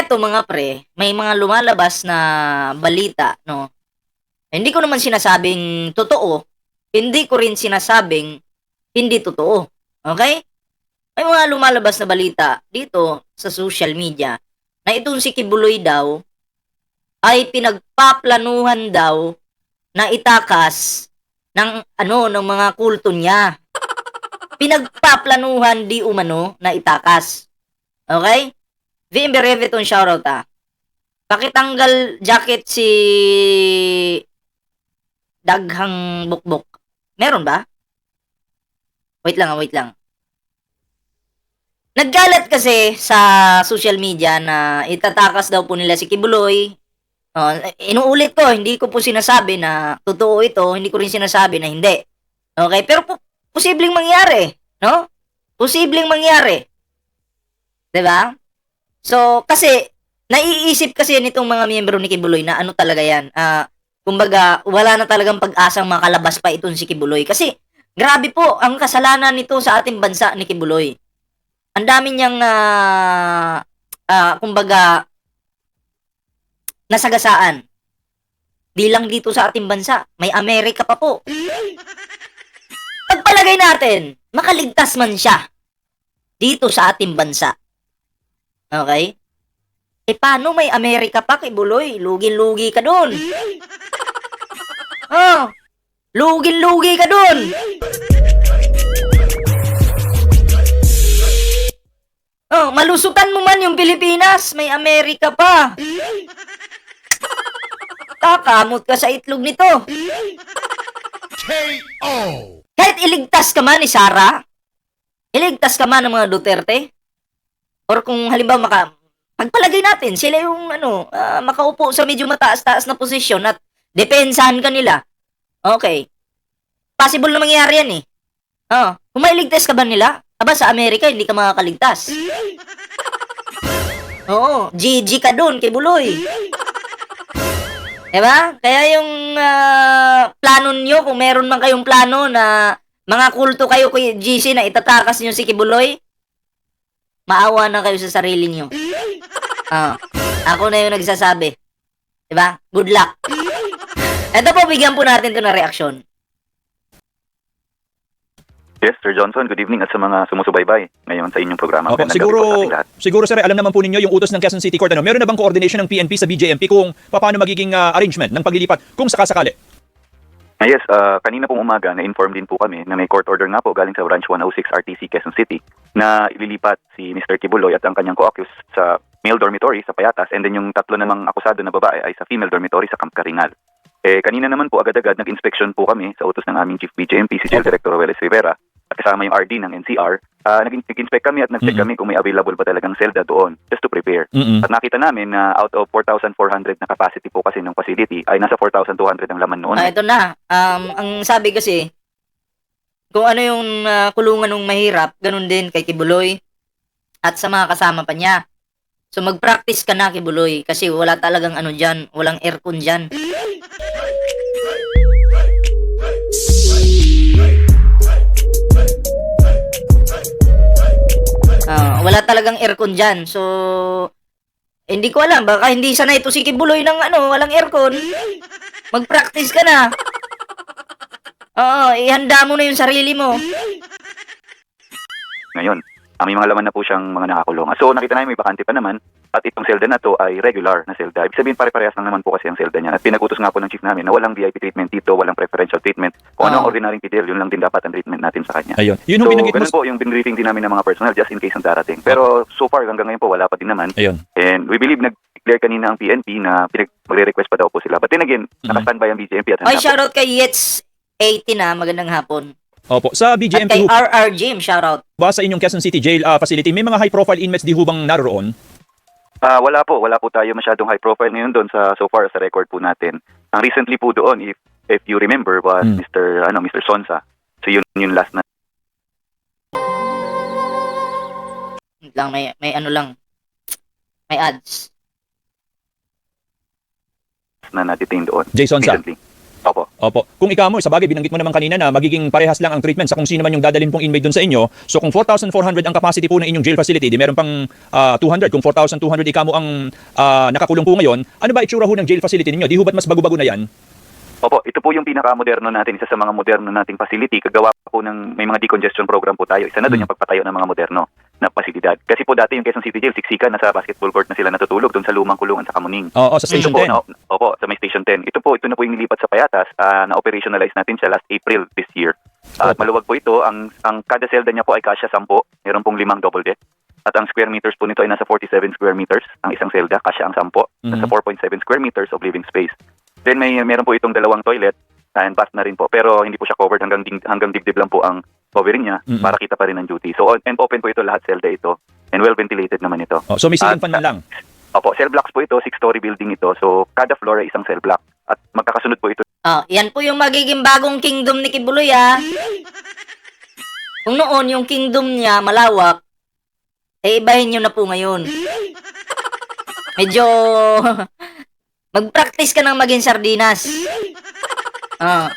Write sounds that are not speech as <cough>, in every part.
eto mga pre, may mga lumalabas na balita, no? Hindi ko naman sinasabing totoo, hindi ko rin sinasabing hindi totoo. Okay? May mga lumalabas na balita dito sa social media na itong si Kibuloy daw ay pinagpaplanuhan daw na itakas ng ano ng mga kulto niya. Pinagpaplanuhan di umano na itakas. Okay? VM Bereveton shoutout ah. Pakitanggal jacket si Daghang Bukbok. Meron ba? Wait lang, ah, wait lang. Naggalat kasi sa social media na itatakas daw po nila si Kibuloy. Oh, inuulit ko, hindi ko po sinasabi na totoo ito, hindi ko rin sinasabi na hindi. Okay, pero po, posibleng mangyari, no? Posibleng mangyari. 'Di ba? So, kasi naiisip kasi nitong mga miyembro ni Kibuloy na ano talaga 'yan. Ah, kumbaga, wala na talagang pag-asang makalabas pa itong si Kibuloy kasi grabe po ang kasalanan nito sa ating bansa ni Kibuloy. Ang dami niyang ah, ah, kumbaga nasagasaan. Di lang dito sa ating bansa, may Amerika pa po. Pagpalagay natin, makaligtas man siya dito sa ating bansa. Okay? Eh, paano may Amerika pa kay Buloy? Lugin-lugi ka dun. Oh, lugin-lugi ka dun. Oh, malusutan mo man yung Pilipinas, may Amerika pa. Kakamot ka sa itlog nito. KO. Kahit iligtas ka man ni Sara, iligtas ka man ng mga Duterte, or kung halimbawa maka, pagpalagay natin, sila yung ano, ah, makaupo sa medyo mataas-taas na posisyon at depensahan ka nila. Okay. Possible na mangyari yan eh. Oh, kung mailigtas ka ba nila, aba sa Amerika hindi ka makakaligtas. <laughs> Oo, GG ka dun kay Buloy. Diba? Kaya yung ah, plano nyo, kung meron man kayong plano na mga kulto kayo kay GC na itatakas nyo si Kibuloy, maawa na kayo sa sarili nyo. <laughs> Ah, ako na yung nagsasabi. Diba? Good luck. Ito po, bigyan po natin to na reaksyon. Yes, Sir Johnson, good evening at sa mga sumusubaybay ngayon sa inyong programa. Opo, siguro, siguro sir, alam naman po ninyo yung utos ng Quezon City Court. Ano, meron na bang coordination ng PNP sa BJMP kung paano magiging ah, arrangement ng paglilipat kung sakasakali? Ah, yes, ah, kanina pong umaga na-inform din po kami na may court order nga po galing sa Branch 106 RTC Quezon City na ililipat si Mr. Kibuloy at ang kanyang co-accused sa male dormitory sa Payatas and then yung tatlo namang akusado na babae ay sa female dormitory sa Camp Carinal. Eh, kanina naman po agad-agad nag-inspection po kami sa utos ng aming Chief BJMP, si Jail Director Roeles Rivera kasama yung RD ng NCR. Ah, nag- nag-inspect kami at nag-check Mhm. kami kung may available ba talagang selda doon just to prepare. Mm-mm. At nakita namin na out of 4,400 na capacity po kasi ng facility ay nasa 4,200 ang laman noon. Ah, ito na. Um, ang sabi kasi, kung ano yung ah, kulungan ng mahirap, ganun din kay Kibuloy at sa mga kasama pa niya. So mag-practice ka na Kibuloy kasi wala talagang ano dyan, walang aircon dyan. Ah, wala talagang aircon dyan. So, hindi ko alam. Baka hindi sanay ito si Kibuloy ng ano, walang aircon. Mag-practice ka na. Oo, ihanda mo na yung sarili mo. Ngayon, ah, may mga laman na po siyang mga nakakulong. So nakita namin may bakante pa naman at itong selda na to ay regular na selda. Ibig sabihin pare-parehas lang naman po kasi ang selda niya. At pinag-utos nga po ng chief namin na walang VIP treatment dito, walang preferential treatment. Kung ano ang Oo. ordinaryong PDL, yun lang din dapat ang treatment natin sa kanya. Ayun. Yun yung so, binanggit mo. po yung binriefing din namin ng mga personnel just in case ang darating. Pero so far, hanggang ngayon po, wala pa din naman. Ayun. And we believe nag-declare kanina ang PNP na pinag- magre-request pa daw po sila. But then again, Mhm. naka-standby ang BJMP at Ay, shoutout kay Yets 80 na, magandang hapon. Opo. Sa At BJMP kay ho RR Jim, shoutout. ba sa inyong Quezon City Jail ah, facility, may mga high-profile inmates di ho bang naroon? Ah, wala po, wala po tayo masyadong high profile ngayon doon sa so far sa record po natin. Ang recently po doon if if you remember was Hmm. Mr. ano Mr. Sonsa. So yun yung last na Wait lang, may, may ano lang. May ads. na na-detain doon. Jason Sa. Recently. Opo. Kung ikaw mo, sa bagay, binanggit mo naman kanina na magiging parehas lang ang treatment sa kung sino man yung dadalhin pong inmate doon sa inyo. So kung 4,400 ang capacity po ng inyong jail facility, di meron pang ah, 200. Kung 4,200 ikaw mo ang ah, nakakulong po ngayon, ano ba itsura ho ng jail facility ninyo? Di ho ba't mas bago-bago na yan? Opo, ito po yung pinaka-moderno natin, isa sa mga moderno nating facility. Kagawa po ng may mga decongestion program po tayo. Isa na doon Mm. yung pagpatayo ng mga moderno na pasilidad. Kasi po dati yung Quezon City Jail, siksikan, nasa basketball court na sila natutulog doon sa lumang kulungan sa Kamuning. Oo, sa Station Ito po, 10. na, opo, sa may Station 10. Ito po, ito na po yung nilipat sa Payatas, ah, na-operationalize natin siya last April this year. At Opo. maluwag po ito, ang, ang kada selda niya po ay kasya 10, meron pong limang double deck. At ang square meters po nito ay nasa 47 square meters, ang isang selda, kasya ang 10, nasa Mhm. 4.7 square meters of living space. Then may meron po itong dalawang toilet, and bath na rin po, pero hindi po siya covered hanggang, ding, hanggang dibdib lang po ang covering niya Mhm. para kita pa rin ang duty. So, and open po ito lahat selda ito. And well ventilated naman ito. Oh, so may ceiling At- fan man lang. Opo, cell blocks po ito, six-story building ito. So, kada floor ay isang cell block. At magkakasunod po ito Oh, yan po yung magiging bagong kingdom ni Kibuloy ah. Kung noon yung kingdom niya malawak, eh ibahin nyo na po ngayon. Medyo <laughs> mag-practice ka ng maging sardinas. Ah,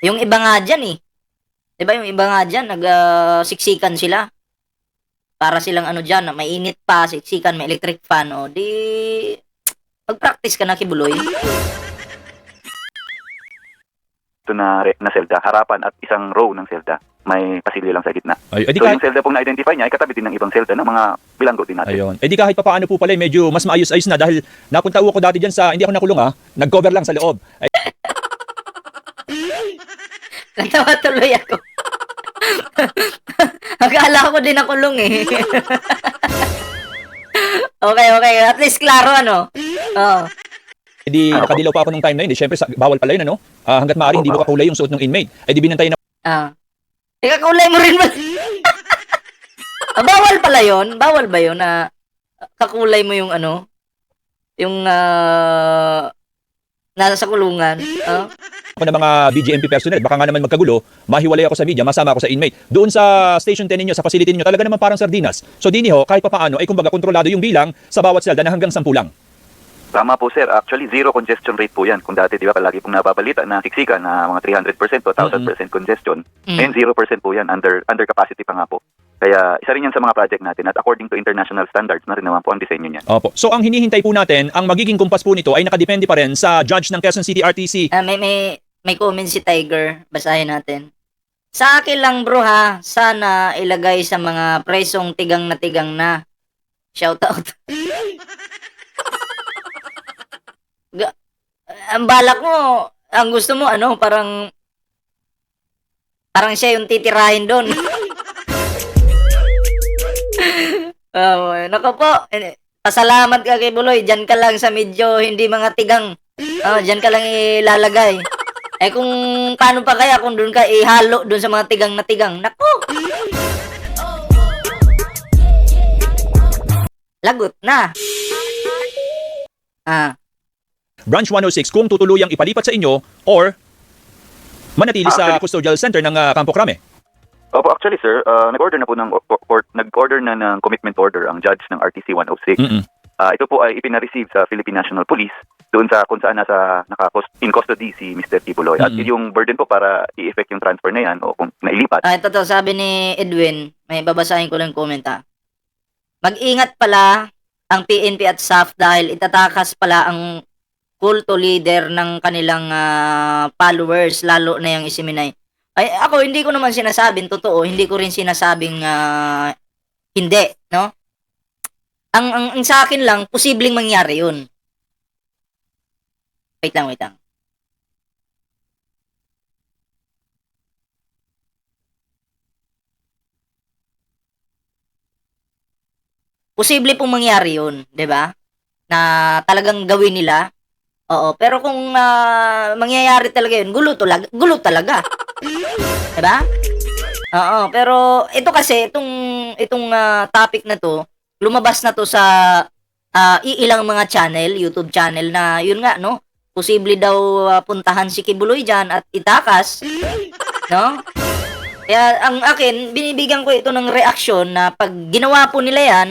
yung iba nga dyan eh. Diba yung iba nga dyan, nag-siksikan sila. Para silang ano dyan, na mainit pa, siksikan, may electric fan. O, di... Mag-practice ka na, Kibuloy. na, re- na selda, harapan at isang row ng selda. May pasilyo lang sa gitna. Ay, edi So, kahit, yung selda pong na-identify niya ay katabi din ng ibang selda ng mga bilanggo din natin. ayun. Edi kahit papaano po pala, eh, medyo mas maayos-ayos na dahil napunta ako dati dyan sa, hindi ako nakulong ha, nag-cover lang sa loob. Ay, Natawa tuloy ako. <laughs> Akala ko din nakulong eh. <laughs> okay, okay. At least klaro ano. Oh. edi Ah, nakadilaw pa ako nung time na yun. Di, syempre, sa, bawal pala yun, ano? Ah, hanggat maaari, hindi mo kakulay yung suot ng inmate. Edi binantay na Ah. Ika kulay mo rin ba? <laughs> ah, bawal pala yon Bawal ba yon na kakulay mo yung ano? Yung ah, nasa kulungan. Ah? ako ng mga BGMP personnel, baka nga naman magkagulo, mahiwalay ako sa media, masama ako sa inmate. Doon sa station 10 ninyo, sa facility ninyo, talaga naman parang sardinas. So dini ho, kahit papaano, ay kumbaga kontrolado yung bilang sa bawat selda na hanggang 10 lang. Tama po sir, actually zero congestion rate po yan. Kung dati di ba palagi pong nababalita na siksika na mga 300% o 1000% congestion, Mm. ngayon 0% po yan, under, under capacity pa nga po. Kaya isa rin yan sa mga project natin at according to international standards na rin naman po ang disenyo niyan. Opo. So ang hinihintay po natin, ang magiging kumpas po nito ay nakadepende pa rin sa judge ng Quezon City RTC. Ah, may, may, may comment si Tiger. Basahin natin. Sa akin lang bro ha, sana ilagay sa mga presong tigang na tigang na. Shout out. <laughs> Ga- ang balak mo, ang gusto mo ano, parang parang siya yung titirahin doon. <laughs> Oh, nako po. Pasalamat ka kay Buloy. Diyan ka lang sa medyo hindi mga tigang. Oh, diyan ka lang ilalagay. Eh kung paano pa kaya kung doon ka ihalo doon sa mga tigang na tigang. Nako. Lagot na. Ah, Branch 106 kung tutuluyang ipalipat sa inyo or manatili sa custodial center ng ah, Campo Crame. Opo, actually sir, uh, nag-order na po ng or- or- nag-order na ng commitment order ang judge ng RTC 106. Mm-mm. Ah, ito po ay ipinareceive sa Philippine National Police doon sa kung saan nasa naka in custody si Mr. Tibuloy. At Mm-mm. yung burden po para i-effect yung transfer na yan o kung nailipat. ah ito to, sabi ni Edwin, may babasahin ko lang yung comment ha. Mag-ingat pala ang PNP at SAF dahil itatakas pala ang kulto leader ng kanilang ah, followers, lalo na yung isiminay. Ay, ako, hindi ko naman sinasabing totoo, hindi ko rin sinasabing ah, hindi, no? Ang, ang, ang sa akin lang, posibleng mangyari yun. Wait lang, wait lang. Posible pong mangyari yun, 'di ba? Na talagang gawin nila. Oo, pero kung ah, mangyayari talaga yun, gulo talaga, gulo talaga. 'Di ba? Oo, pero ito kasi itong itong ah, topic na to, lumabas na to sa ah, iilang mga channel, YouTube channel na yun nga no, posible daw ah, puntahan si Kibuloy diyan at itakas, no? Kaya ang akin, binibigyan ko ito ng reaksyon na pag ginawa po nila yan,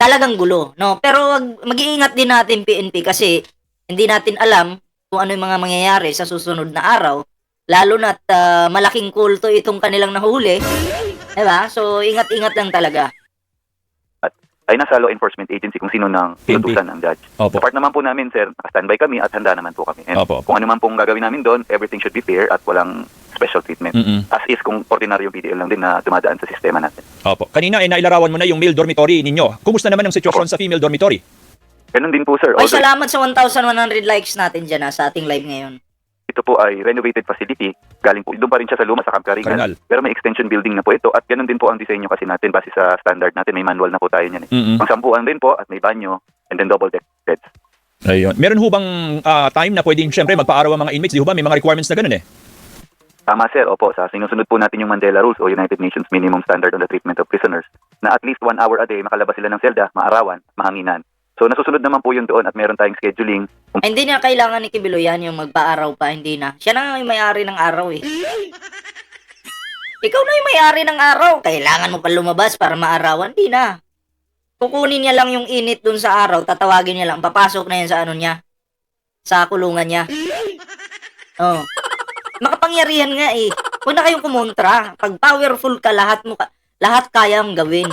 talagang gulo, no? Pero mag-iingat din natin PNP kasi hindi natin alam kung ano yung mga mangyayari sa susunod na araw. Lalo na't ah, malaking kulto itong kanilang nahuli. Diba? So, ingat-ingat lang talaga. Ay nasa law enforcement agency kung sino nang PNP. pinutusan ng judge. Opo. Sa part naman po namin, sir, naka-standby kami at handa naman po kami. And Opo. kung ano man pong gagawin namin doon, everything should be fair at walang special treatment. Mm-mm. As is kung ordinaryong PDL lang din na dumadaan sa sistema natin. Opo. Kanina ay nailarawan mo na yung male dormitory ninyo. Kumusta naman ang sitwasyon sa female dormitory? Ganun din po, sir. Ay, Although salamat sa 1,100 likes natin dyan ah, sa ating live ngayon. ito po ay renovated facility, galing po, doon pa rin siya sa luma sa Camp Karingal. Karingal. Pero may extension building na po ito at ganun din po ang disenyo kasi natin base sa standard natin. May manual na po tayo niyan. Eh. Mm-mm. Ang sampuan din po at may banyo and then double deck beds. Ayun. Meron ho bang ah, time na pwedeng syempre magpaaraw ang mga inmates? Di ho ba may mga requirements na ganun eh? Tama sir, opo, sa sinusunod po natin yung Mandela Rules o United Nations Minimum Standard on the Treatment of Prisoners na at least one hour a day makalabas sila ng selda, maarawan, mahanginan. So nasusunod naman po yun doon at meron tayong scheduling hindi na kailangan ni Kibilo yan yung magpa-araw pa, hindi na. Siya na yung may-ari ng araw eh. Ikaw na yung may-ari ng araw. Kailangan mo pa lumabas para maarawan. Hindi na. Kukunin niya lang yung init dun sa araw, tatawagin niya lang, papasok na yan sa ano niya. Sa kulungan niya. Oh. Makapangyarihan nga eh. Huwag na kayong kumontra. Pag powerful ka, lahat mo ka, lahat kayang gawin.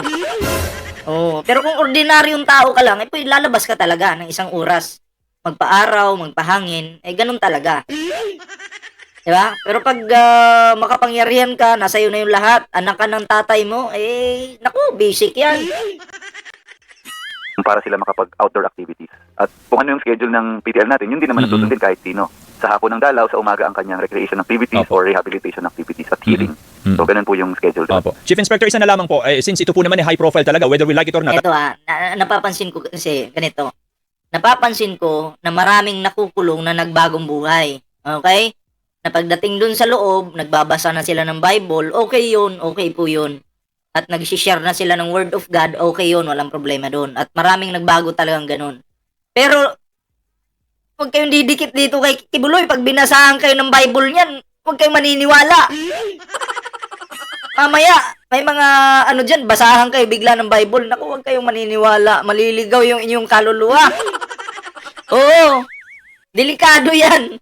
Oh, pero kung ordinaryong tao ka lang, eh pwede lalabas ka talaga ng isang oras magpaaraw, magpahangin, eh ganun talaga. Diba? Pero pag ah, makapangyarihan ka, nasa iyo na yung lahat, anak ka ng tatay mo, eh, naku, basic yan. para sila makapag-outdoor activities. At kung ano yung schedule ng PTL natin, yun din naman Mhm. mm susundin kahit sino. Sa hapon ng dalaw, sa umaga ang kanyang recreation activities Opo. or rehabilitation activities at healing. Mhm. So, ganun po yung schedule doon. Opo. Chief Inspector, isa na lamang po, eh, since ito po naman ay high profile talaga, whether we like it or not, Ito ah, na- napapansin ko kasi, ganito. Napapansin ko na maraming nakukulong na nagbagong buhay. Okay? Na pagdating dun sa loob, nagbabasa na sila ng Bible, okay yun, okay po yun. At nag-share na sila ng Word of God, okay yun, walang problema dun. At maraming nagbago talagang ganun. Pero, huwag kayong didikit dito kay Kibuloy. Pag binasahan kayo ng Bible niyan, huwag kayong maniniwala. Mamaya, may mga ano dyan, basahan kayo bigla ng Bible. Naku, huwag kayong maniniwala. Maliligaw yung inyong kaluluwa. Oo. Delikado yan.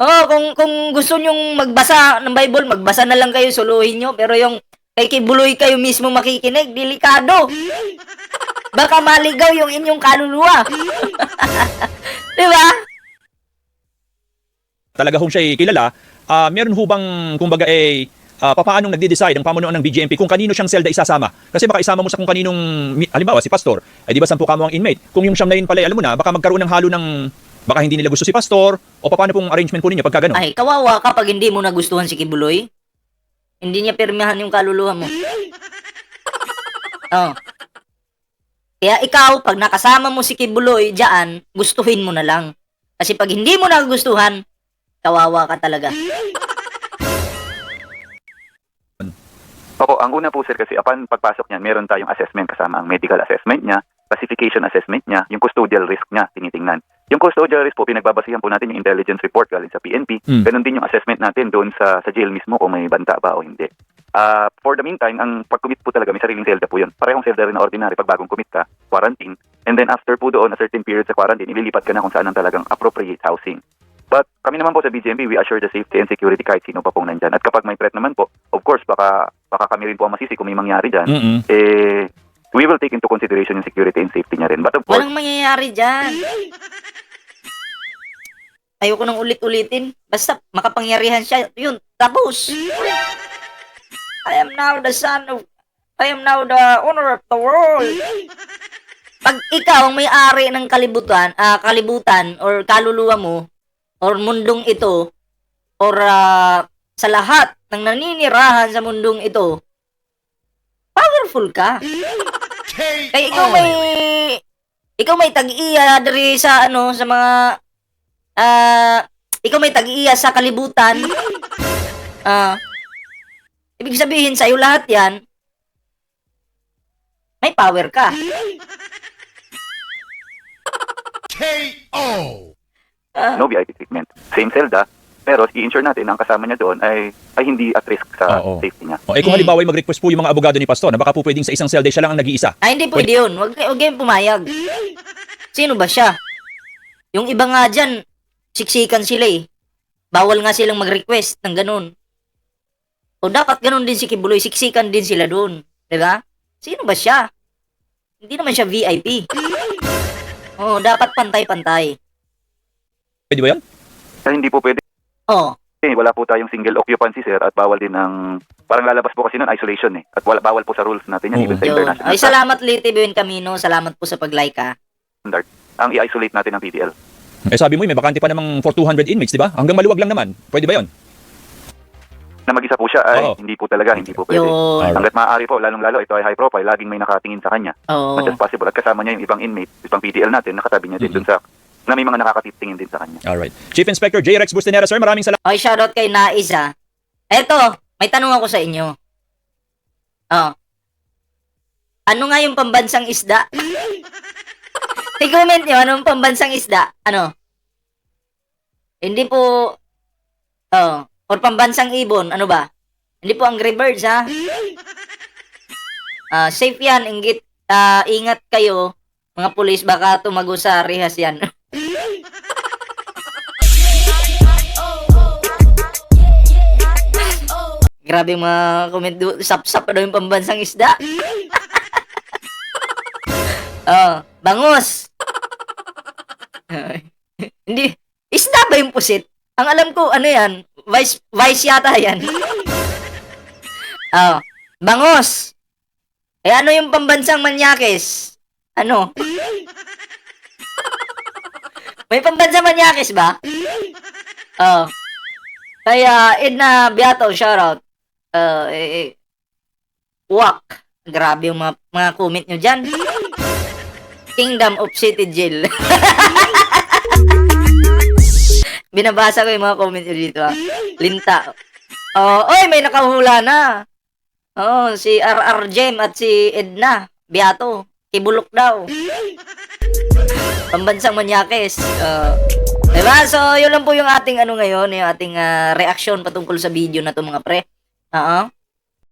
Oo, kung, kung gusto nyong magbasa ng Bible, magbasa na lang kayo, suluhin nyo. Pero yung kay kibuloy kayo mismo makikinig, delikado. Baka maligaw yung inyong kaluluwa. <laughs> Di ba? Talaga hong siya kilala, ah meron ho bang, kumbaga eh, ah, papaanong nagde-decide ang pamunuan ng BGMP kung kanino siyang selda isasama? Kasi baka isama mo sa kung kaninong, halimbawa si Pastor, eh di ba sampu kamo ang inmate? Kung yung siyam na yun pala, eh, alam mo na, baka magkaroon ng halo ng, baka hindi nila gusto si Pastor, o paano pong arrangement po ninyo pagka ganun? Ay, kawawa ka pag hindi mo nagustuhan si Kibuloy. Hindi niya pirmihan yung kaluluwa mo. Oh. Kaya ikaw, pag nakasama mo si Kibuloy diyan, gustuhin mo na lang. Kasi pag hindi mo nagustuhan, kawawa ka talaga. Opo, ang una po sir kasi upon pagpasok niyan, meron tayong assessment kasama ang medical assessment niya, classification assessment niya, yung custodial risk niya, tinitingnan. Yung custodial risk po, pinagbabasihan po natin yung intelligence report galing sa PNP. Mm. Ganon din yung assessment natin doon sa, sa jail mismo kung may banta ba o hindi. Ah, for the meantime, ang pag-commit po talaga, may sariling selda po yun. Parehong selda rin na ordinary pag bagong commit ka, quarantine. And then after po doon, a certain period sa quarantine, ililipat ka na kung saan ang talagang appropriate housing. But kami naman po sa BGMP, we assure the safety and security kahit sino pa pong nandyan. At kapag may threat naman po, of course, baka, baka kami rin po ang masisi kung may mangyari dyan. Mm-mm. Eh, we will take into consideration yung security and safety niya rin. But of course, Walang mangyayari dyan. Ayoko nang ulit-ulitin. Basta makapangyarihan siya. Yun, tapos. I am now the son of... I am now the owner of the world. Pag ikaw ang may-ari ng kalibutan, ah, kalibutan or kaluluwa mo, or mundong ito, or ah, sa lahat ng naninirahan sa mundong ito, powerful ka. Kaya ikaw may ikaw may tag-iya diri sa ano sa mga ah ikaw may tag-iya sa kalibutan. Ah Ibig sabihin sa lahat 'yan may power ka. No VIP treatment. Same selda, pero i-ensure natin na ang kasama niya doon ay, ay hindi at risk sa Oo. safety niya. O, eh kung halimbawa ay mag-request po yung mga abogado ni Pastor, na baka po pwedeng sa isang cell day siya lang ang nag-iisa. Ay hindi pwede 'yun. Wag wag kayong pumayag. Sino ba siya? Yung iba nga diyan siksikan sila eh. Bawal nga silang mag-request ng ganun. O dapat ganun din si Kibuloy, siksikan din sila doon. 'Di ba? Sino ba siya? Hindi naman siya VIP. Oh, dapat pantay-pantay. Pwede ba yan? Eh, hindi po pwede. Oh, Eh, wala po tayong single occupancy, sir, at bawal din ng... Parang lalabas po kasi nun, isolation eh. At wala, bawal po sa rules natin yan, Oo. even sa yun. international Ay, salamat Liti Buin Camino. Salamat po sa pag-like ha. standard. Ang i-isolate natin ng PDL. Eh sabi mo, eh, may bakante pa namang for 200 inmates, di ba? Hanggang maluwag lang naman. Pwede ba yon? Na mag-isa po siya, ay, Oo. hindi po talaga, hindi po pwede. Yun. Alright. Hanggat maaari po, lalong-lalo, ito ay high profile, laging may nakatingin sa kanya. Oh. Much as possible. At kasama niya yung ibang inmate, ibang PDL natin, nakatabi niya din dun sa, na may mga nakakatingin din sa kanya. Alright. Chief Inspector J. Rex Bustinera, sir, maraming salamat. Okay, shoutout kay Nais ha. Eto, may tanong ako sa inyo. Oh. Ano nga yung pambansang isda? <laughs> I-comment nyo, anong pambansang isda? Ano? Hindi po, oh, or pambansang ibon, ano ba? Hindi po Angry Birds, ha? Ah, safe yan, ingit, ah, ingat kayo, mga pulis, baka tumago sa rehas yan. <laughs> Grabe yung mga comment do, sap-sap daw yung pambansang isda. <laughs> oh, bangus. Hindi, isda ba yung pusit? Ang alam ko, ano yan, vice, vice yata yan. oh, bangus. Eh ano yung pambansang manyakis? Ano? May pambansang manyakis ba? <laughs> Oh. Kaya, Edna Beato, shoutout. Uh, eh, wak. Grabe yung mga, mga comment nyo dyan. <laughs> Kingdom of City Jail. <laughs> Binabasa ko yung mga comment nyo dito. Ah. Linta. Oh, oy, may nakahula na. Oh, si RR Jem at si Edna Beato. Kibulok daw. Pambansang manyakes. Uh, diba? So, yun lang po yung ating ano ngayon, yung ating ah, reaksyon patungkol sa video na to mga pre. Oo.